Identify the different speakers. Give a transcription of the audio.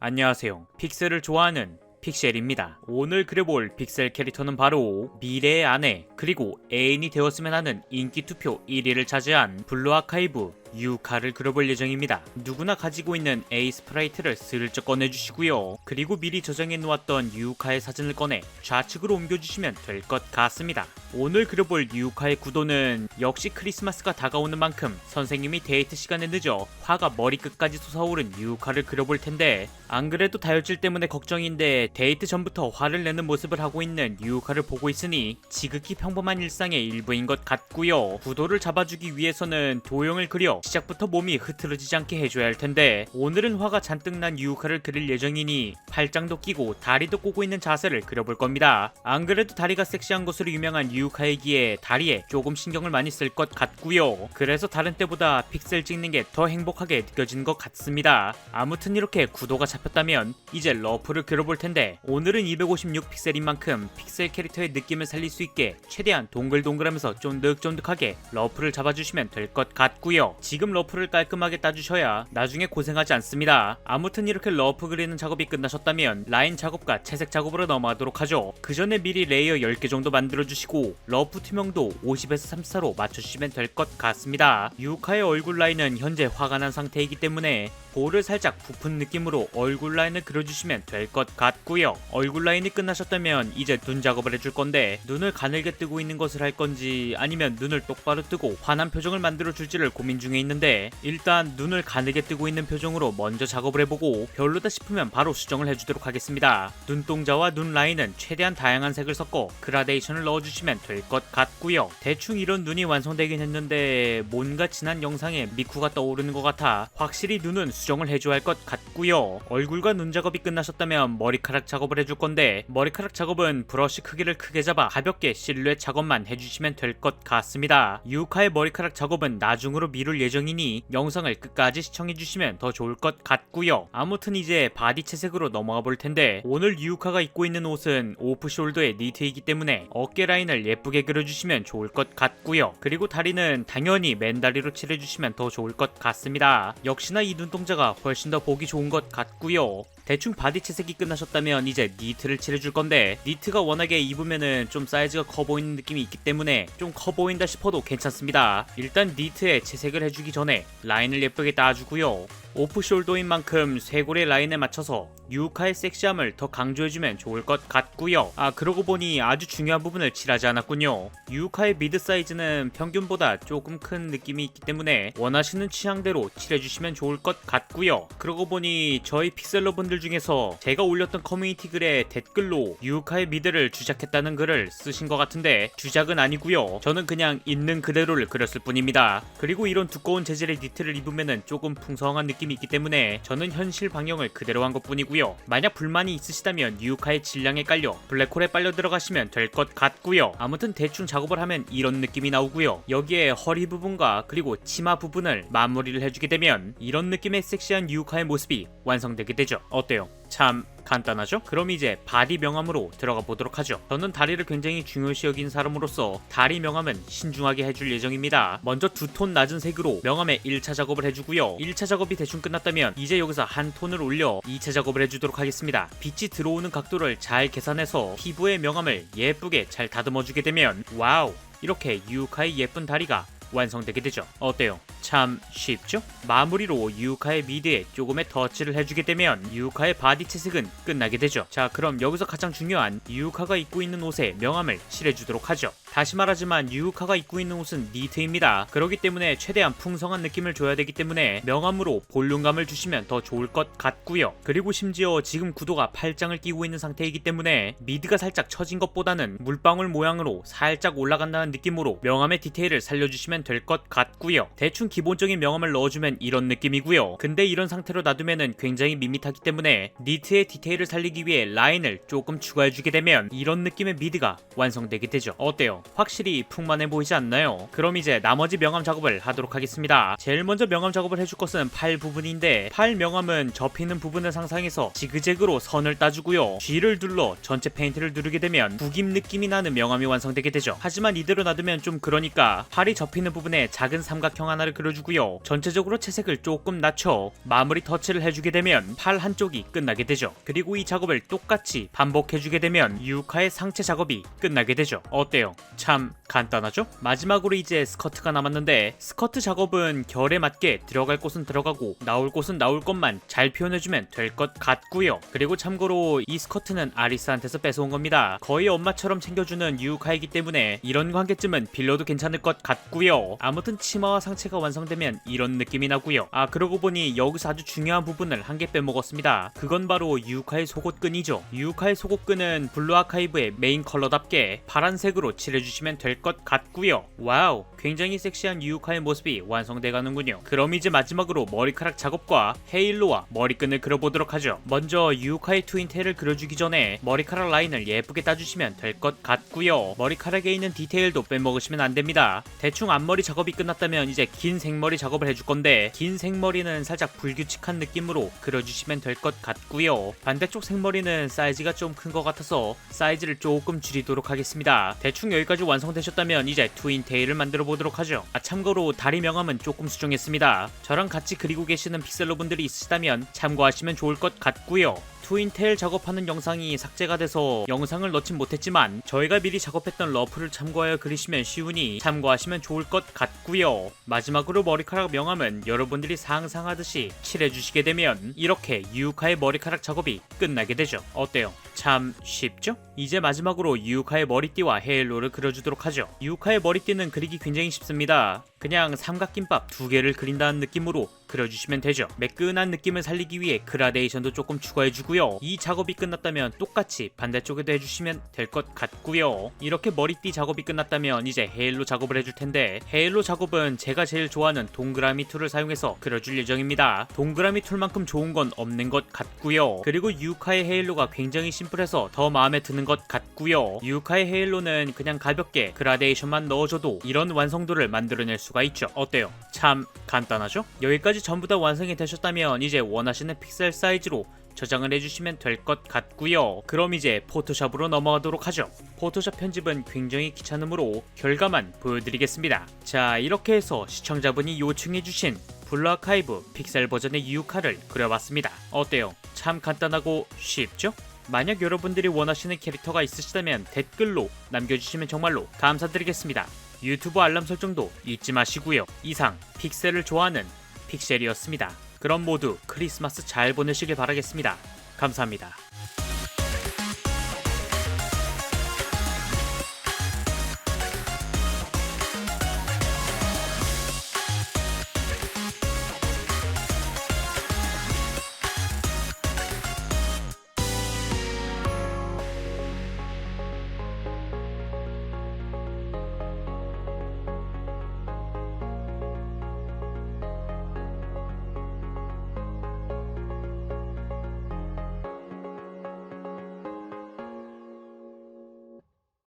Speaker 1: 안녕하세요. 픽셀을 좋아하는 픽셀입니다. 오늘 그려볼 픽셀 캐릭터는 바로 미래의 아내 그리고 애인이 되었으면 하는 인기 투표 1위를 차지한 블루 아카이브 유카를 그려볼 예정입니다. 누구나 가지고 있는 A 스프라이트를 슬쩍 꺼내주시고요. 그리고 미리 저장해 놓았던 유카의 사진을 꺼내 좌측으로 옮겨주시면 될 것 같습니다. 오늘 그려볼 유카의 구도는 역시 크리스마스가 다가오는 만큼 선생님이 데이트 시간에 늦어 화가 머리끝까지 솟아오른 유카를 그려볼 텐데 안 그래도 다혈질 때문에 걱정인데 데이트 전부터 화를 내는 모습을 하고 있는 유카를 보고 있으니 지극히 평범한 일상의 일부인 것 같고요. 구도를 잡아주기 위해서는 도형을 그려 시작부터 몸이 흐트러지지 않게 해줘야 할 텐데 오늘은 화가 잔뜩 난 유카를 그릴 예정이니 팔짱도 끼고 다리도 꼬고 있는 자세를 그려볼 겁니다. 안 그래도 다리가 섹시한 것으로 유명한 유카이기에 다리에 조금 신경을 많이 쓸 것 같고요. 그래서 다른 때보다 픽셀 찍는 게 더 행복하게 느껴지는 것 같습니다. 아무튼 이렇게 구도가 잡혔다면 이제 러프를 그려볼 텐데 오늘은 256 픽셀인 만큼 픽셀 캐릭터의 느낌을 살릴 수 있게 최대한 동글동글하면서 쫀득쫀득하게 러프를 잡아주시면 될 것 같고요. 지금 러프를 깔끔하게 따주셔야 나중에 고생하지 않습니다. 아무튼 이렇게 러프 그리는 작업이 끝나셨다면 라인 작업과 채색 작업으로 넘어가도록 하죠. 그 전에 미리 레이어 10개 정도 만들어주시고 러프 투명도 50에서 34로 맞춰주시면 될 것 같습니다. 유카의 얼굴 라인은 현재 화가 난 상태이기 때문에 볼을 살짝 부푼 느낌으로 얼굴 라인을 그려주시면 될 것 같고요. 얼굴 라인이 끝나셨다면 이제 눈 작업을 해줄 건데 눈을 가늘게 뜨고 있는 것을 할 건지 아니면 눈을 똑바로 뜨고 환한 표정을 만들어 줄지를 고민 중에 있는데 일단 눈을 가늘게 뜨고 있는 표정으로 먼저 작업을 해보고 별로다 싶으면 바로 수정을 해주도록 하겠습니다. 눈동자와 눈 라인은 최대한 다양한 색을 섞어 그라데이션을 넣어주시면 될 것 같고요. 대충 이런 눈이 완성되긴 했는데 뭔가 지난 영상에 미쿠가 떠오르는 것 같아 확실히 눈은 수정을 해줘야 할 것 같고요. 얼굴과 눈 작업이 끝나셨다면 머리카락 작업을 해줄 건데 머리카락 작업은 브러쉬 크기를 크게 잡아 가볍게 실루엣 작업만 해주시면 될 것 같습니다. 유카의 머리카락 작업은 나중으로 미룰 예정 이니 영상을 끝까지 시청해주시면 더 좋을 것 같고요. 아무튼 이제 바디 채색으로 넘어가 볼 텐데 오늘 유카가 입고 있는 옷은 오프숄더의 니트이기 때문에 어깨 라인을 예쁘게 그려주시면 좋을 것 같고요. 그리고 다리는 당연히 맨다리로 칠해주시면 더 좋을 것 같습니다. 역시나 이 눈동자가 훨씬 더 보기 좋은 것 같고요. 대충 바디 채색이 끝나셨다면 이제 니트를 칠해줄 건데 니트가 워낙에 입으면은 좀 사이즈가 커 보이는 느낌이 있기 때문에 좀 커 보인다 싶어도 괜찮습니다. 일단 니트에 채색을 해주기 전에 라인을 예쁘게 따주고요. 오프숄더인 만큼 쇄골의 라인에 맞춰서 유카의 섹시함을 더 강조해주면 좋을 것 같고요. 아 그러고 보니 아주 중요한 부분을 칠하지 않았군요. 유카의 미드 사이즈는 평균보다 조금 큰 느낌이 있기 때문에 원하시는 취향대로 칠해주시면 좋을 것 같고요. 그러고 보니 저희 픽셀러분들 중에서 제가 올렸던 커뮤니티 글에 댓글로 유카의 미드를 주작했다는 글을 쓰신 것 같은데 주작은 아니고요. 저는 그냥 있는 그대로를 그렸을 뿐입니다. 그리고 이런 두꺼운 재질의 니트를 입으면은 조금 풍성한 느낌 이 있기 때문에 저는 현실 방영을 그대로 한 것뿐이고요. 만약 불만이 있으시다면 유카의 질량에 깔려 블랙홀에 빨려 들어가시면 될 것 같고요. 아무튼 대충 작업을 하면 이런 느낌이 나오고요. 여기에 허리 부분과 그리고 치마 부분을 마무리를 해주게 되면 이런 느낌의 섹시한 유카의 모습이 완성되게 되죠. 어때요? 참 간단하죠? 그럼 이제 바디 명암으로 들어가 보도록 하죠. 저는 다리를 굉장히 중요시 여긴 사람으로서 다리 명암은 신중하게 해줄 예정입니다. 먼저 두 톤 낮은 색으로 명암의 1차 작업을 해주고요. 1차 작업이 대충 끝났다면 이제 여기서 한 톤을 올려 2차 작업을 해주도록 하겠습니다. 빛이 들어오는 각도를 잘 계산해서 피부의 명암을 예쁘게 잘 다듬어주게 되면 와우 이렇게 유카의 예쁜 다리가 완성되게 되죠. 어때요? 참 쉽죠? 마무리로 유카의 미드에 조금의 터치를 해주게 되면 유카의 바디 채색은 끝나게 되죠. 자 그럼 여기서 가장 중요한 유카가 입고 있는 옷에 명암을 칠해주도록 하죠. 다시 말하지만 유카가 입고 있는 옷은 니트입니다. 그렇기 때문에 최대한 풍성한 느낌을 줘야 되기 때문에 명암으로 볼륨감을 주시면 더 좋을 것 같고요. 그리고 심지어 지금 구도가 팔짱을 끼고 있는 상태이기 때문에 미드가 살짝 처진 것보다는 물방울 모양으로 살짝 올라간다는 느낌으로 명암의 디테일을 살려주시면 될 것 같고요. 대충 기본적인 명암을 넣어주면 이런 느낌이고요. 근데 이런 상태로 놔두면은 굉장히 밋밋하기 때문에 니트의 디테일을 살리기 위해 라인을 조금 추가해주게 되면 이런 느낌의 미드가 완성되게 되죠. 어때요? 확실히 풍만해 보이지 않나요? 그럼 이제 나머지 명암 작업을 하도록 하겠습니다. 제일 먼저 명암 작업을 해줄 것은 팔 부분인데 팔 명암은 접히는 부분을 상상해서 지그재그로 선을 따주고요. G를 눌러 전체 페인트를 누르게 되면 구김 느낌이 나는 명암이 완성되게 되죠. 하지만 이대로 놔두면 좀 그러니까 팔이 접히는 부분에 작은 삼각형 하나를 그려 그려주고요. 전체적으로 채색을 조금 낮춰 마무리 터치를 해주게 되면 팔 한쪽이 끝나게 되죠. 그리고 이 작업을 똑같이 반복해주게 되면 유카의 상체 작업이 끝나게 되죠. 어때요? 참 간단하죠? 마지막으로 이제 스커트가 남았는데 스커트 작업은 결에 맞게 들어갈 곳은 들어가고 나올 곳은 나올 것만 잘 표현해주면 될 것 같고요. 그리고 참고로 이 스커트는 아리스한테서 뺏어온 겁니다. 거의 엄마처럼 챙겨주는 유카이기 때문에 이런 관계쯤은 빌려도 괜찮을 것 같고요. 아무튼 치마와 상체가 완성되면 이런 느낌이 나고요. 아 그러고 보니 여기서 아주 중요한 부분을 한 개 빼먹었습니다. 그건 바로 유카의 속옷끈이죠. 유카의 속옷끈은 블루 아카이브의 메인 컬러답게 파란색으로 칠 해주시면 될 것 같고요. 와우, 굉장히 섹시한 유카의 모습이 완성돼가는군요. 그럼 이제 마지막으로 머리카락 작업과 헤일로와 머리끈을 그려보도록 하죠. 먼저 유카의 트윈테일을 그려주기 전에 머리카락 라인을 예쁘게 따주시면 될 것 같고요. 머리카락에 있는 디테일도 빼먹으시면 안 됩니다. 대충 앞머리 작업이 끝났다면 이제 긴 생머리 작업을 해줄 건데 긴 생머리는 살짝 불규칙한 느낌으로 그려주시면 될 것 같고요. 반대쪽 생머리는 사이즈가 좀 큰 것 같아서 사이즈를 조금 줄이도록 하겠습니다. 대충 여기 까지 완성되셨다면 이제 트윈테일을 만들어 보도록 하죠. 아 참고로 다리 명암은 조금 수정했습니다. 저랑 같이 그리고 계시는 픽셀러 분들이 있으시다면 참고하시면 좋을 것 같고요. 트윈테일 작업하는 영상이 삭제가 돼서 영상을 넣진 못했지만 저희가 미리 작업했던 러프를 참고하여 그리시면 쉬우니 참고하시면 좋을 것 같고요. 마지막으로 머리카락 명암은 여러분들이 상상하듯이 칠해주시게 되면 이렇게 유카의 머리카락 작업이 끝나게 되죠. 어때요? 참 쉽죠? 이제 마지막으로 유카의 머리띠와 헤일로를 그려주도록 하죠. 유카의 머리띠는 그리기 굉장히 쉽습니다. 그냥 삼각김밥 두 개를 그린다는 느낌으로 그려주시면 되죠. 매끈한 느낌을 살리기 위해 그라데이션도 조금 추가해주고요. 이 작업이 끝났다면 똑같이 반대쪽에도 해주시면 될 것 같고요. 이렇게 머리띠 작업이 끝났다면 이제 헤일로 작업을 해줄 텐데 헤일로 작업은 제가 제일 좋아하는 동그라미 툴을 사용해서 그려줄 예정입니다. 동그라미 툴만큼 좋은 건 없는 것 같고요. 그리고 유카의 헤일로가 굉장히 심플해서 더 마음에 드는 것 같고요. 유카의 헤일로는 그냥 가볍게 그라데이션만 넣어줘도 이런 완성도를 만들어낼 수가 있죠. 어때요? 참 간단하죠? 여기까지 전부 다 완성이 되셨다면 이제 원하시는 픽셀 사이즈로 저장을 해주시면 될 것 같고요. 그럼 이제 포토샵으로 넘어가도록 하죠. 포토샵 편집은 굉장히 귀찮으므로 결과만 보여드리겠습니다. 자 이렇게 해서 시청자분이 요청해주신 블루아카이브 픽셀 버전의 유카를 그려봤습니다. 어때요? 참 간단하고 쉽죠? 만약 여러분들이 원하시는 캐릭터가 있으시다면 댓글로 남겨주시면 정말로 감사드리겠습니다. 유튜브 알람 설정도 잊지 마시고요. 이상 픽셀을 좋아하는 픽셀이었습니다. 그럼 모두 크리스마스 잘 보내시길 바라겠습니다. 감사합니다.